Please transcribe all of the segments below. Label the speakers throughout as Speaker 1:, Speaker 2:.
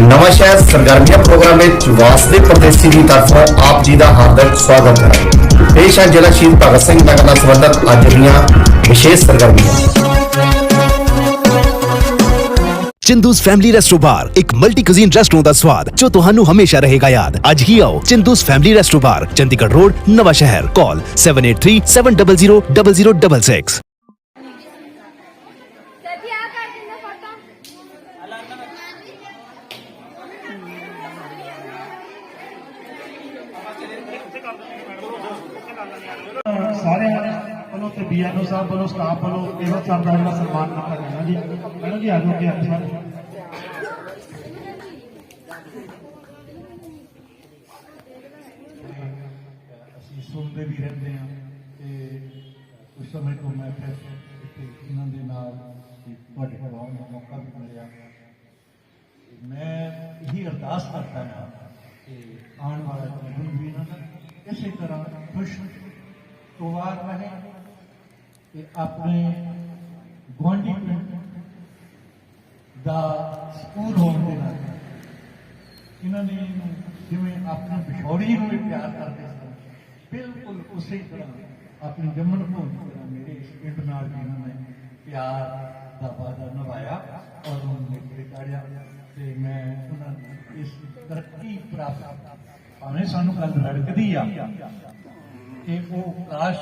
Speaker 1: ਨਵਾਂ ਸ਼ਹਿਰ ਸਰਗਰਮੀਆਂ ਪ੍ਰੋਗਰਾਮ ਵਿੱਚ ਵਾਸਦੇ ਪ੍ਰਦੇਸ਼ੀ ਦੀ ਤਰਫੋਂ ਆਪ ਜੀ ਦਾ ਹਾਰਦਿਕ ਸਵਾਗਤ ਹੈ ਪੇਸ਼ ਹੈ ਜ਼ਿਲ੍ਹਾ ਸ਼ਹੀਦ ਭਗਤ ਸਿੰਘ ਨਗਰ ਨਾਲ ਸੰਬੰਧਿਤ ਅੱਜ ਦੀਆਂ ਵਿਸ਼ੇਸ਼ ਸਰਗਰਮੀਆਂ
Speaker 2: ਚਿੰਦੂਸ ਫੈਮਿਲੀ ਰੈਸਟੋ ਬਾਰ ਇੱਕ ਮਲਟੀ ਕੁਜ਼ੀਨ ਰੈਸਟੋਰੈਂਟ ਦਾ ਸਵਾਦ ਜੋ ਤੁਹਾਨੂੰ ਹਮੇਸ਼ਾ ਰਹੇਗਾ ਯਾਦ ਅੱਜ ਹੀ ਆਓ Chindu's family resto bar Chandigarh road Nawanshahr call 7837000066
Speaker 3: ਕਦੀ ਆ ਕਰ ਦਿੰਦਾ ਫੋਟੋ
Speaker 4: ਸਾਰਿਆਂ ਵੱਲੋਂ ਤੇ ਬੀਐਨਓ ਸਾਹਿਬ ਵੱਲੋਂ ਸਟਾਫ ਵੱਲੋਂ ਇਹੋ ਸਾਹਿਬ ਦਾ ਜਿਹੜਾ ਸਨਮਾਨ ਕੀਤਾ ਜਾਣਾ ਜੀ ਮੈਡਮ ਜੀ ਆਜੋ ਕਿ ਅੱਜ ਅਸੀਂ ਸੁਣਦੇ ਵੀ ਰਹਿੰਦੇ ਹਾਂ ਤੇ ਉਸ ਸਮੇਂ ਤੋਂ ਮੈਂ ਫਿਰ ਇੱਥੇ ਇਹਨਾਂ ਦੇ ਨਾਲ ਵੀ ਤੁਹਾਡੇ ਕੋਲ ਆਉਣ ਦਾ ਮੌਕਾ ਵੀ ਮਿਲਿਆ। ਤੇ ਮੈਂ ਇਹੀ ਅਰਦਾਸ ਕਰਦਾ ਹਾਂ ਕਿ ਆਉਣ ਵਾਲਾ ਜੀਵਨ ਵੀ ਇਹਨਾਂ ਦਾ ਇਸੇ ਤਰ੍ਹਾਂ ਖੁਸ਼ ਪਰਿਵਾਰ ਰਹੇ ਤੇ ਆਪਣੇ ਗੁਆਂਢੀ ਪਿੰਡ ਦਾ ਸਕੂਲ ਹੋਣ ਦੇ ਨਾਲ ਇਹਨਾਂ ਨੇ ਜਿਵੇਂ ਆਪਣੇ ਬਿਛੋੜੀ ਨੂੰ ਵੀ ਪਿਆਰ ਕਰਦੇ ਸਨ, ਬਿਲਕੁਲ ਉਸੇ ਤਰ੍ਹਾਂ ਆਪਣੀ ਜੰਮਣ ਭੂਮੀ ਤਰ੍ਹਾਂ ਮੇਰੇ ਇਸ ਪਿੰਡ ਨਾਲ ਵੀ ਇਹਨਾਂ ਨੇ ਪਿਆਰ ਦਾ ਵਾਅਦਾ ਨਿਭਾਇਆ ਔਰ ਉਹਨਾਂ ਨੇ ਮੇਰੇ ਤੇ ਮੈਂ ਉਹਨਾਂ ਨੂੰ ਇਸ ਤਰੱਕੀ ਪ੍ਰਾਪਤ, ਭਾਵੇਂ ਸਾਨੂੰ ਕੱਲ ਰੜਕਦੀ ਆ। ਕਿ ਉਹ ਕਾਸ਼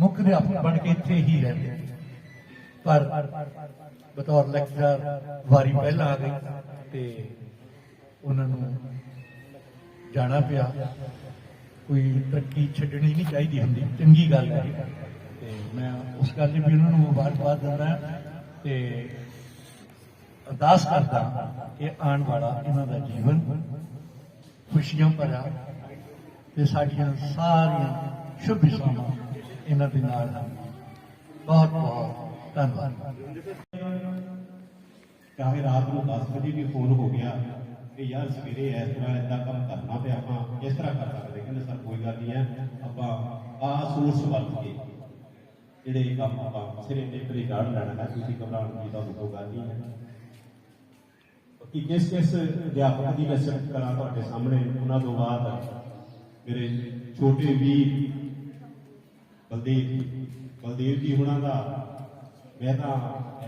Speaker 4: ਮੁੱਖ ਅਧਿਆਪਕ ਬਣ ਕੇ ਇੱਥੇ ਹੀ ਰਹਿੰਦੇ। ਪਰ ਬਤੌਰ ਲੈਕਚਰਰ ਵਾਰੀ ਪਹਿਲਾਂ ਆ ਗਈ ਤੇ ਉਹਨਾਂ ਨੂੰ ਜਾਣਾ ਪਿਆ। ਕੋਈ ਤਰੱਕੀ ਛੱਡਣੀ ਨਹੀਂ ਚਾਹੀਦੀ ਹੁੰਦੀ, ਚੰਗੀ ਗੱਲ ਹੈ। ਤੇ ਮੈਂ ਉਸ ਗੱਲ ਲਈ ਵੀ ਉਹਨਾਂ ਨੂੰ ਮੁਬਾਰਕਬਾਦ ਦਿੰਦਾ ਤੇ ਅਰਦਾਸ ਕਰਦਾ ਕਿ ਆਉਣ ਵਾਲਾ ਇਹਨਾਂ ਦਾ ਜੀਵਨ ਖੁਸ਼ੀਆਂ ਭਰਿਆ ਤੇ ਸਾਡੀਆਂ ਸਾਰੀਆਂ ਸ਼ੁਭ ਇਸ਼ਾਵਾਂ ਇਹਨਾਂ ਦੇ ਨਾਲ ਹਨ ਬਹੁਤ ਬਹੁਤ ਧੰਨਵਾਦ।
Speaker 5: ਚਾਹੇ ਰਾਤ ਨੂੰ 10 ਵਜੇ ਵੀ ਫੋਨ ਹੋ ਗਿਆ ਕਿ ਯਾਰ ਸਵੇਰੇ ਇਸ ਤਰ੍ਹਾਂ ਏਦਾਂ ਕੰਮ ਕਰਨਾ ਤੇ ਆਪਾਂ, ਇਸ ਤਰ੍ਹਾਂ ਕਰ ਸਕਦੇ। ਕਹਿੰਦੇ, ਸਰ, ਕੋਈ ਗੱਲ ਨਹੀਂ ਹੈ, ਆਪਾਂ ਆਹ ਸੋਰਸ ਵਰਤ ਕੇ ਜਿਹੜੇ ਕੰਮ ਆਪਾਂ ਸਿਰੇ ਤੇ ਪਰੇ ਲੈਣਾ ਹੈ, ਤੁਸੀਂ ਘਬਰਾਉਣ ਦੀ ਤਾਂ ਕੋਈ ਗੱਲ ਨਹੀਂ ਹੈ। ਕਿ ਕਿਸ ਕਿਸ ਅਧਿਆਪਕ ਦੀ ਮੈਂ ਸਿਫਤ ਕਰਾਂ ਤੁਹਾਡੇ ਸਾਹਮਣੇ, ਉਹਨਾਂ ਤੋਂ ਬਾਅਦ ਮੇਰੇ ਛੋਟੇ ਵੀਰ ਬਲਦੀਪ ਜੀ, ਬਲਦੇਵ ਜੀ ਹੁਣਾਂ ਦਾ ਮੈਂ ਤਾਂ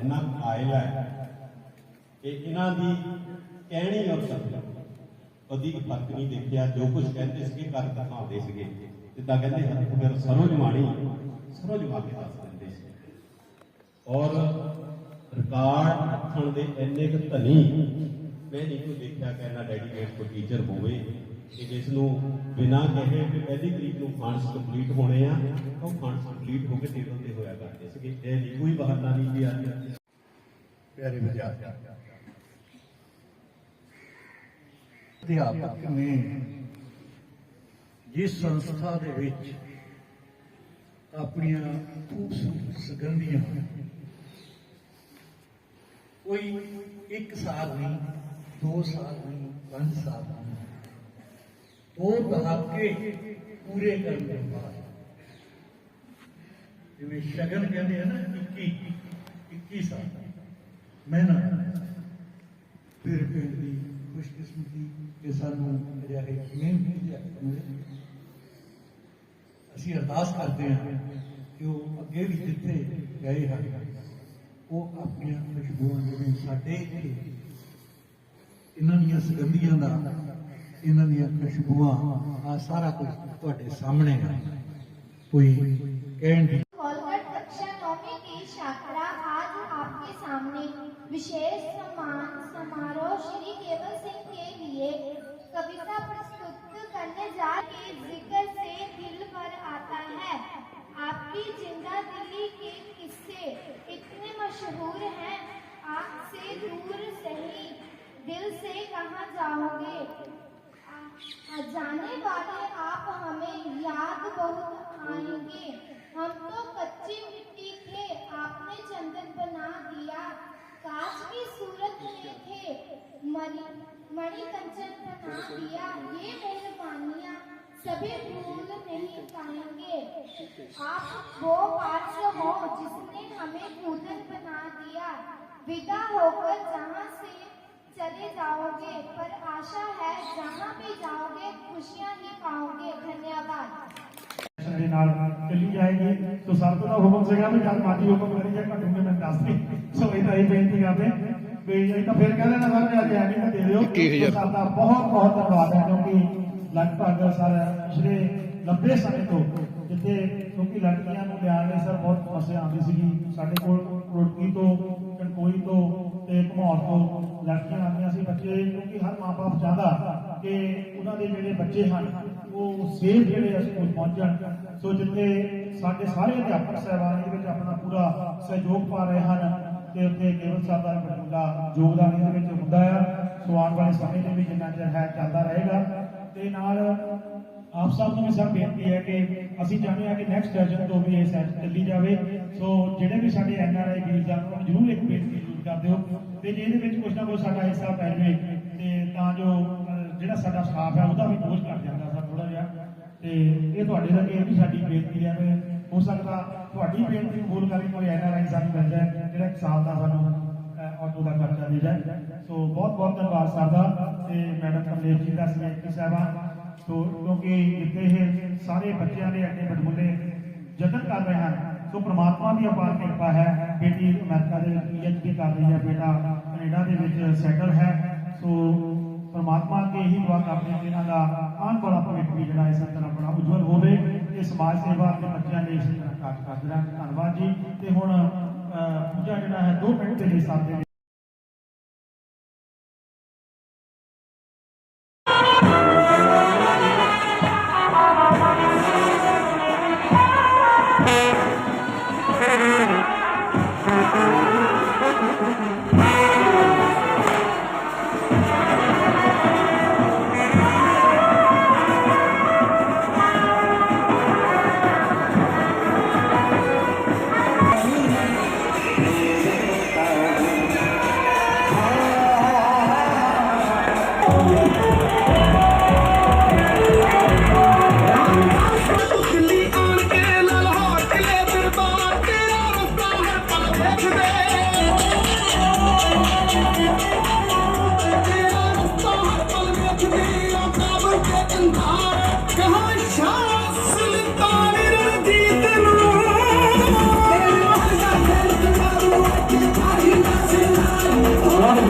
Speaker 5: ਇੰਨਾ ਆਇਲ ਹੈ ਕਿ ਇਹਨਾਂ ਦੀ ਕਹਿਣੀ ਔਰ ਕਰਨੀ ਕਦੀ ਫ਼ਰਕ ਨਹੀਂ ਦੇਖਿਆ। ਜੋ ਕੁਝ ਕਹਿੰਦੇ ਸੀਗੇ ਕਰ ਦਿਖਾਉਂਦੇ ਸੀਗੇ। ਜਿੱਦਾਂ ਕਹਿੰਦੇ ਹਨ ਫਿਰ ਸਰੋਂ ਜਮਾਣੀ, ਸਰੋਂ ਜਮਾ ਕੇ ਦੱਸ ਦਿੰਦੇ ਸੀ। ਔਰ ਰਿਕਾਰਡ ਰੱਖਣ ਦੇ ਇੰਨੇ ਕੁ ਧਨੀ ਮੈਂ ਨਹੀਂ ਕੋਈ ਦੇਖਿਆ ਕਿ ਇੰਨਾ ਡੈਡੀਕੇਟ ਕੋਈ ਟੀਚਰ ਹੋਵੇ। ਕਿ ਜਿਸ ਨੂੰ ਬਿਨਾਂ ਕਹੇ ਕਿ ਪਹਿਲੀ ਤਰੀਕ ਨੂੰ ਫੰਡਸ ਕੰਪਲੀਟ ਹੋਣੇ ਆ, ਉਹ ਫੰਡਸ ਕੰਪਲੀਟ ਹੋ ਕੇ ਟੇਬਲ ਤੇ ਹੋਇਆ ਕਰਦੇ ਸੀਗੇ। ਇਹ ਨਹੀਂ, ਕੋਈ ਬਹਾਨਾ ਨਹੀਂ ਵੀ
Speaker 4: ਪਿਆਰੇ ਵਿਦਿਆਰਥੀ, ਅਧਿਆਪਕ ਨੇ ਜਿਸ ਸੰਸਥਾ ਦੇ ਵਿੱਚ ਆਪਣੀਆਂ ਖੂਬਸੂਰਤ ਸੁਗੰਧੀਆਂ ਕੋਈ ਇੱਕ ਸਾਲ ਨਹੀਂ, ਦੋ ਸਾਲ ਨਹੀਂ, ਪੰਜ ਸਾਲ ਨਹੀਂ ਦੋ ਦਹਾਕੇ ਪੂਰੇ ਕਰਨ ਦੇ ਬਾਅਦ। ਜਿਵੇਂ ਸ਼ਗਨ ਕਹਿੰਦੇ ਆ ਨਾ 21 21 ਸਾਲ। ਮਿਹਨਤ ਫਿਰ ਪਿੰਡ ਦੀ ਖੁਸ਼ਕਿਸਮਤੀ ਕਿ ਸਾਨੂੰ ਅਜਿਹੇ ਮਿਹਨਤੀ ਅਧਿਆਪਕ ਅਸੀਂ ਅਰਦਾਸ ਕਰਦੇ ਹਾਂ ਕਿ ਉਹ ਅੱਗੇ ਵੀ ਜਿੱਥੇ ਗਏ ਹਨ, ਉਹ ਆਪਣੀਆਂ ਖੁਸ਼ਬੂਆਂ ਜਿਵੇਂ ਸਾਡੇ ਇੱਥੇ, ਇਹਨਾਂ ਦੀਆਂ ਸੁਗੰਧੀਆਂ ਦਾ ਇਹਨਾਂ ਦੀਆਂ ਖੁਸ਼ਬੂਆਂ ਆ ਸਾਰਾ ਕੁਝ ਤੁਹਾਡੇ ਸਾਹਮਣੇ ਹੈ ਕੋਈ ਕਹਿਣ ਦੀ
Speaker 3: होलकर कक्षा नौवीं की छात्रा आज आपके सामने विशेष सम्मान समारोह श्री केवल सिंह के लिए कविता प्रस्तुत करने जा के जिक्र से दिल पर आता है आपकी जिंदा दिली के किस्से इतने मशहूर हैं आपसे दूर सही भरी मणि कंचन बना दिया ये मोर पानिया सभी भूल नहीं पाएँगे। आप वो पात्र हो जिसने हमें पूजन बना दिया। विदा होकर जहाँ से चले जाओगे पर आशा है जहाँ
Speaker 6: भी जाओगे खुशियाँ ही पाओगे। धन्यवाद। तो सार्थना हुकुम से भी जान माती हुकुम करी जाएगा ढूँढने में दास्ती सो इतना ही बेनती करते हैं ਵੀ ਇਹ ਤਾਂ ਫਿਰ ਕਹਿੰਦੇ ਨਾ ਸਰ ਅੱਜ ਐ ਨਹੀਂ ਦੇ ਦਿਓ ਸੋ ਸਾਡਾ ਬਹੁਤ ਬਹੁਤ ਧੰਨਵਾਦ ਹੈ ਕਿਉਂਕਿ ਲਗਭਗ ਸਰ ਪਿਛਲੇ ਲੰਬੇ ਸਮੇਂ ਤੋਂ ਜਿੱਥੇ ਕਿਉਂਕਿ ਲੜਕੀਆਂ ਨੂੰ ਲਿਆਉਣ ਲਈ ਸਰ ਬਹੁਤ ਸਮੱਸਿਆ ਆਉਂਦੀ ਸੀਗੀ ਸਾਡੇ ਕੋਲ ਰੁੜਕੀ ਤੋਂ ਕਣਕੋਈ ਤੋਂ ਤੇ ਘਮੌਰ ਤੋਂ ਲੜਕੀਆਂ ਆਉਂਦੀਆਂ ਸੀ ਬੱਚੇ ਕਿਉਂਕਿ ਹਰ ਮਾਪੇ ਚਾਹੁੰਦਾ ਕਿ ਉਹਨਾਂ ਦੇ ਜਿਹੜੇ ਬੱਚੇ ਹਨ ਉਹ ਸੇਫ ਜਿਹੜੇ ਸਕੂਲ ਪਹੁੰਚਣ। ਸੋ ਜਿੱਥੇ ਸਾਡੇ ਸਾਰੇ ਅਧਿਆਪਕ ਸਹਿਬਾਨ ਇਹਦੇ ਵਿੱਚ ਆਪਣਾ ਪੂਰਾ ਸਹਿਯੋਗ ਪਾ ਰਹੇ ਹਨ ਤੇ ਉੱਥੇ ਕੇਵਲ ਸਾਹਿਬ ਦਾ ਬੜਾ ਯੋਗਦਾਨ ਇਹਦੇ ਵਿੱਚ ਹੁੰਦਾ ਆ। ਸੋ ਆਉਣ ਵਾਲੇ ਸਮੇਂ ਦੇ ਵਿੱਚ ਜਿੰਨਾ ਚਿਰ ਹੈ ਚੱਲਦਾ ਰਹੇਗਾ। ਤੇ ਨਾਲ ਆਪ ਸਭ ਨੂੰ ਵੀ ਸਰ ਬੇਨਤੀ ਹੈ ਕਿ ਅਸੀਂ ਚਾਹੁੰਦੇ ਹਾਂ ਕਿ ਨੈਕਸਟ ਸੈਸ਼ਨ ਤੋਂ ਵੀ ਇਹ ਸੈਸ਼ਨ ਚੱਲੀ ਜਾਵੇ। ਸੋ ਜਿਹੜੇ ਵੀ ਸਾਡੇ ਐਨ ਆਰ ਆਈ ਵੀਰ ਹਨ ਉਹਨਾਂ ਨੂੰ ਜ਼ਰੂਰ ਇੱਕ ਬੇਨਤੀ ਜ਼ਰੂਰ ਕਰ ਦਿਓ। ਤੇ ਜੇ ਇਹਦੇ ਵਿੱਚ ਕੁਝ ਨਾ ਕੁਝ ਸਾਡਾ ਹਿੱਸਾ ਪੈ ਜਾਵੇ, ਤੇ ਤਾਂ ਜੋ ਜਿਹੜਾ ਸਾਡਾ ਸਟਾਫ ਹੈ ਉਹਦਾ ਵੀ ਬੋਝ ਘਟ ਜਾਂਦਾ ਸਰ ਥੋੜਾ ਜਿਹਾ। ਤੇ ਇਹ ਤੁਹਾਡੇ ਦਾ ਇਹ ਵੀ ਸਾਡੀ ਬੇਨਤੀ ਹੈ। ਵੀ ਹੋ ਸਕਦਾ ਤੁਹਾਡੀ ਬੇਨਤੀ ਨੂੰ ਬੋਲ ਕਰਕੇ ਕੋਈ ਐਨ ਆਰ ਆਈ ਸਾਨੂੰ ਮਿਲ ਜਾਏ। ਜਿਹੜਾ ਇੱਕ ਸਾਲ ਦਾ ਸਾਨੂੰ ਆਟੋ ਦਾ ਖਰਚਾ ਦੇ ਜਾਏ। ਸੋ ਬਹੁਤ ਬਹੁਤ ਧੰਨਵਾਦ ਸਰ ਦਾ ਤੇ ਮੈਡਮ ਕਮਲੇਸ਼ ਜੀ ਦਾ ਸਮੇਤ ਸਾਹਿਬਾਨ ਸੋ ਕਿਉਂਕਿ ਜਿੱਥੇ ਇਹ ਸਾਰੇ ਬੱਚਿਆਂ ਦੇ ਅੱਗੇ ਬਟਮੁੱਲੇ ਯਤਨ ਕਰ ਰਹੇ ਹਨ। ਸੋ ਪ੍ਰਮਾਤਮਾ ਦੀ ਅਪਾਰ ਕਿਰਪਾ ਹੈ, ਬੇਟੀ ਅਮਰੀਕਾ ਦੇ ਪੀਐਚਡੀ ਕਰ ਰਹੀ ਹੈ, ਬੇਟਾ ਕੈਨੇਡਾ ਦੇ ਵਿੱਚ ਸੈਟਲ ਹੈ। ਸੋ ਪ੍ਰਮਾਤਮਾ ਅੱਗੇ ਇਹੀ ਦੁਆ ਕਰਦੇ ਹਾਂ ਕਿ ਇਹਨਾਂ ਦਾ ਆਉਣ ਵਾਲਾ ਭਵਿੱਖ ਵੀ ਜਿਹੜਾ ਇਸ ਤਰ੍ਹਾਂ ਆਪਣਾ ਉਜਵਲ ਹੋਵੇ ਤੇ ਸਮਾਜ ਸੇਵਾ ਦੇ ਬੱਚਿਆਂ ਲਈ ਇਸੇ ਤਰ੍ਹਾਂ ਕਾਰਜ ਕਰਦੇ ਰਹਿਣ। ਧੰਨਵਾਦ ਜੀ। ਤੇ ਹੁਣ ਪੂਜਾ ਜਿਹੜਾ ਹੈ 2 ਮਿੰਟ ਦੇ ਲਈ ਸਾਥ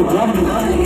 Speaker 7: one, one, one.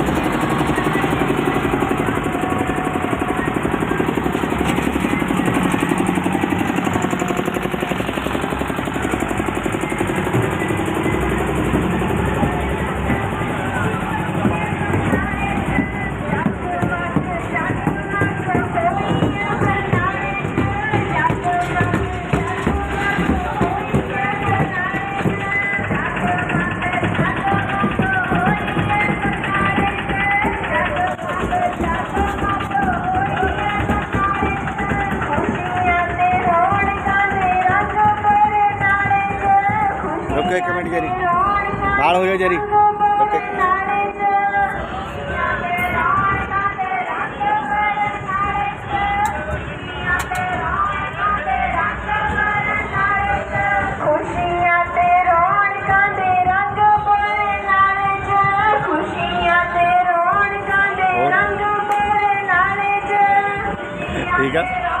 Speaker 7: ਬਾਲ ਹੋ ਜਾ
Speaker 8: ਜਰੀ। ਠੀਕ ਆ।